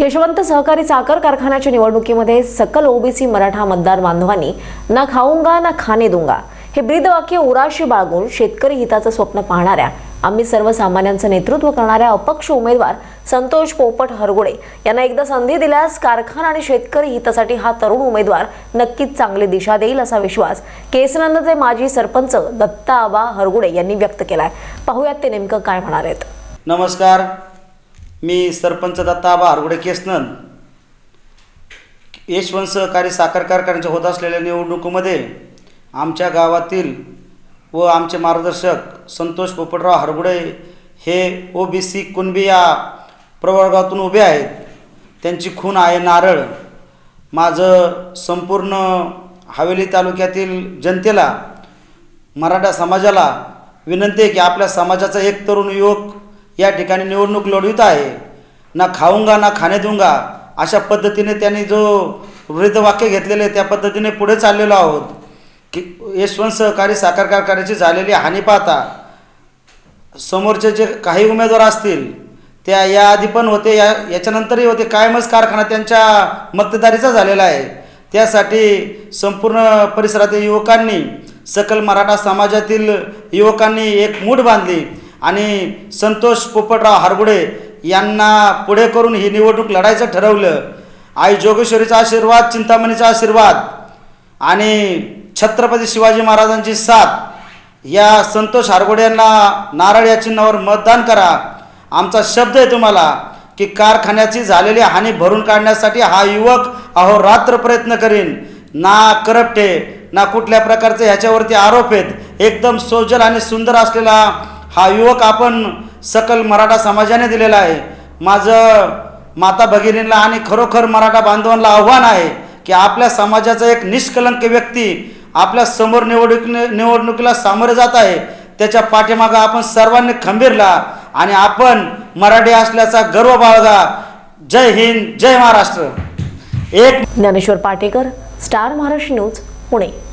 यशवंत सहकारी साखर कारखान्याच्या निवडणुकीमध्ये सकल ओबीसी मराठा मतदार बांधवांनी ना खाऊंगा ना खाणे दुंगा. हे ब्रीदवाक्य उराशी बाळगून शेतकरी हिताचं स्वप्न पाहणाऱ्या आम्ही सर्वसामान्यांचं नेतृत्व करणाऱ्या अपक्ष उमेदवार संतोष पोपट हरगुडे यांना एकदा संधी दिल्यास कारखाना आणि शेतकरी हितासाठी हा तरुण उमेदवार नक्कीच चांगली दिशा देईल असा विश्वास केसनंदचे माजी सरपंच दत्ता आबा हरगुडे यांनी व्यक्त केलाय. पाहूयात ते नेमकं काय म्हणाले आहेत नमस्कार. मी सरपंच दत्ताबा आरगुडे केसनन. यशवंत सहकारी साखर कारखान्याच्या होत असलेल्या निवडणुकीमध्ये आमच्या गावातील व आमचे मार्गदर्शक संतोष पोपटराव हरगुडे हे ओ बी सी कुणबी या प्रवर्गातून उभे आहेत. त्यांची खून आहे नारळ. माझं संपूर्ण हवेली तालुक्यातील जनतेला मराठा समाजाला विनंती आहे की आपल्या समाजाचा एक तरुण युवक या ठिकाणी निवडणूक लढवित आहे. ना खाऊंगा ना खाणे दूंगा अशा पद्धतीने त्यांनी जो वृद्धवाक्य घेतलेले त्या पद्धतीने पुढे चाललेलो आहोत. की यशवंत सहकारी साखर कारखान्याची झालेली हानी पाहता समोरचे जे काही उमेदवार असतील त्या याआधी पण होते या याच्यानंतरही होते कायमच कारखाना त्यांच्या मक्तेदारीचा झालेला आहे. त्यासाठी संपूर्ण परिसरातील युवकांनी सकल मराठा समाजातील युवकांनी एक मूठ बांधली. आणि संतोष पोपटराव हरगुडे यांना पुढे करून ही निवडणूक लढायचं ठरवलं. आई जोगेश्वरीचा आशीर्वाद चिंतामणीचा आशीर्वाद आणि छत्रपती शिवाजी महाराजांची साथ. या संतोष हारगोडे यांना नारळ या चिन्हावर मतदान करा. आमचा शब्द आहे तुम्हाला की कारखान्याची झालेली हानी भरून काढण्यासाठी हा युवक अहोरात्र प्रयत्न करीन. ना करप्टे ना कुठल्या प्रकारचे ह्याच्यावरती आरोप आहेत. एकदम सोजल आणि सुंदर असलेला हा युवक आपण सकल मराठा समाजाने दिलेला आहे. माझं माता भगिनींना आणि खरोखर मराठा बांधवांना आव्हान आहे की आपल्या समाजाचा एक निष्कलंक व्यक्ती आपल्यासमोर निवडणूक निवडणुकीला सामोरे जात आहे. त्याच्या पाठीमागं आपण सर्वांनी खंबीरला आणि आपण मराठी असल्याचा गर्व बाळगा. जय हिंद जय महाराष्ट्र. एक ज्ञानेश्वर पाटेकर स्टार महाराष्ट्र न्यूज पुणे.